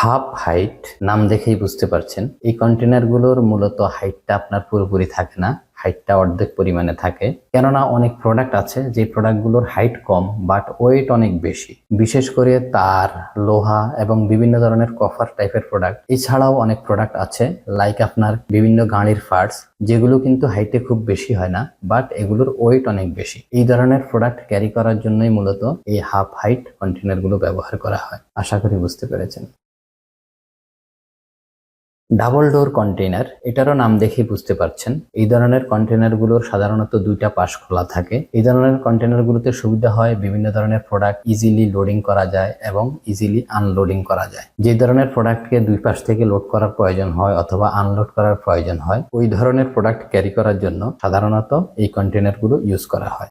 Half height, নাম দেখেই বুঝতে পারছেন। এই কন্টেনারগুলোর মূলত হাইটটা আপনার পুরোপুরি থাকে না, হাইটটা অর্ধেক পরিমাণে থাকে। কেননা অনেক প্রোডাক্ট আছে, যে প্রোডাক্টগুলোর হাইট কম বাট ওয়েট অনেক বেশি। বিশেষ করে তার, লোহা এবং বিভিন্ন ধরনের কফার টাইপের প্রোডাক্ট এছাড়াও অনেক প্রোডাক্ট আছে লাইক আপনার বিভিন্ন গাড়ির পার্টস যেগুলো কিন্তু হাইটে খুব বেশি হয় না বাট এগুলোর ওয়েট অনেক বেশি। এই ধরনের প্রোডাক্ট ক্যারি করার জন্যই মূলত এই হাফ হাইট কন্টেনারগুলো ব্যবহার করা হয়। আশা করি বুঝতে পেরেছেন। ডাবল ডোর কন্টেইনার, এটারও নাম দেখে বুঝতে পারছেন। এই ধরনের কন্টেনারগুলোর সাধারণত দুইটা পাশ খোলা থাকে। এই ধরনের কন্টেনারগুলোতে সুবিধা হয় বিভিন্ন ধরনের প্রোডাক্ট ইজিলি লোডিং করা যায় এবং ইজিলি আনলোডিং করা যায়। যে ধরনের প্রোডাক্টকে দুই পাশ থেকে লোড করার প্রয়োজন হয় অথবা আনলোড করার প্রয়োজন হয়, ওই ধরনের প্রোডাক্ট ক্যারি করার জন্য সাধারণত এই কন্টেনারগুলো ইউজ করা হয়।